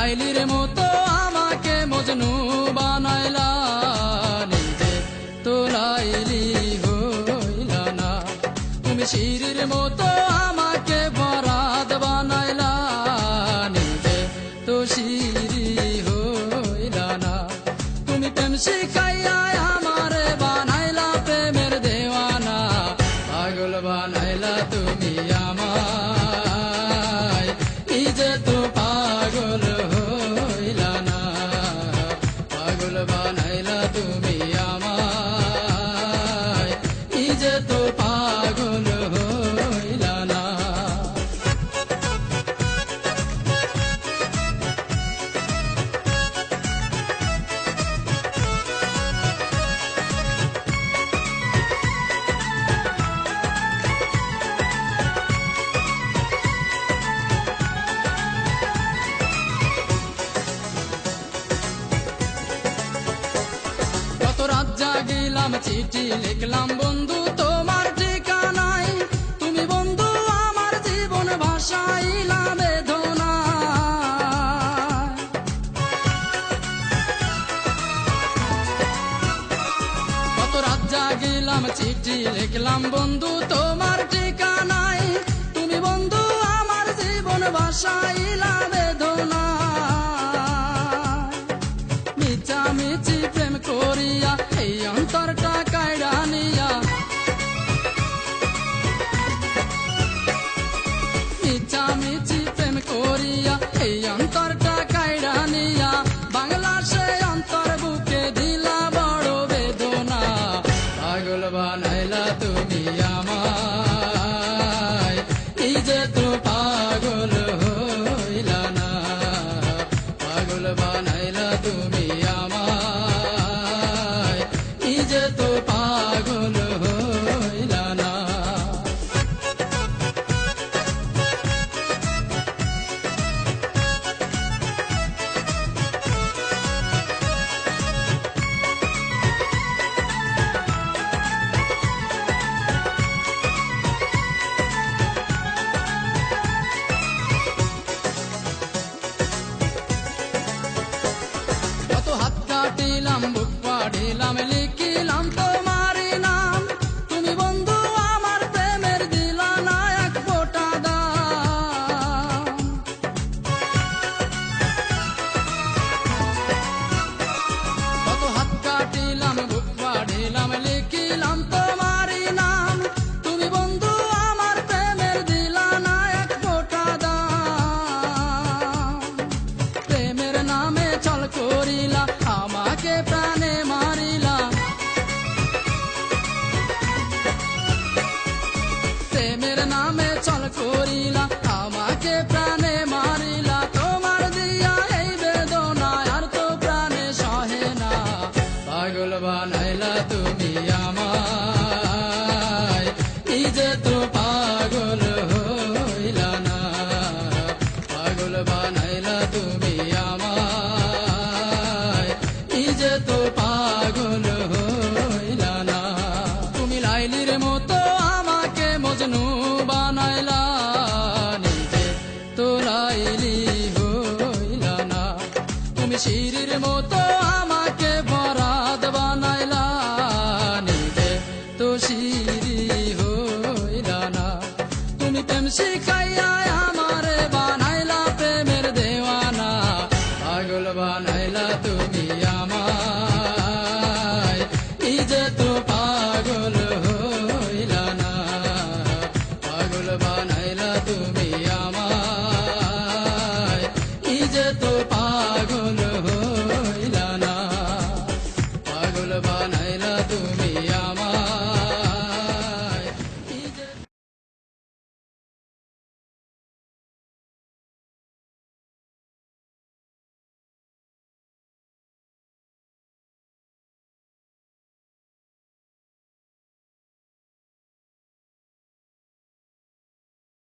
লাইলির মতো আমাকে মজনু বানাইলা, নিজে তো লাইলি হইলা না। তুমি শিরির মতো আমাকে বরাদ বানাইলা, নিজে তো শিরি হইলা না। তুমি প্রেম শিখাইয়া গেলাম চিঠি লিখলাম বন্ধু তোমার ঠিকানাই তুমি বন্ধু আমার জীবন চিঠি লিখলাম বন্ধু করিয়া এই অন্তরটা কায়রা নিয়া বাংলার সে অন্তর বুকে দিলা বড় বেদনা। পাগল বানাইলা তুমি আমার। lam lam সিঁড়ির মতো আমাকে বরাদ বানাইলা নিদে তো সিঁড়ি হইলা না। তুমি প্রেম শিখাইয়া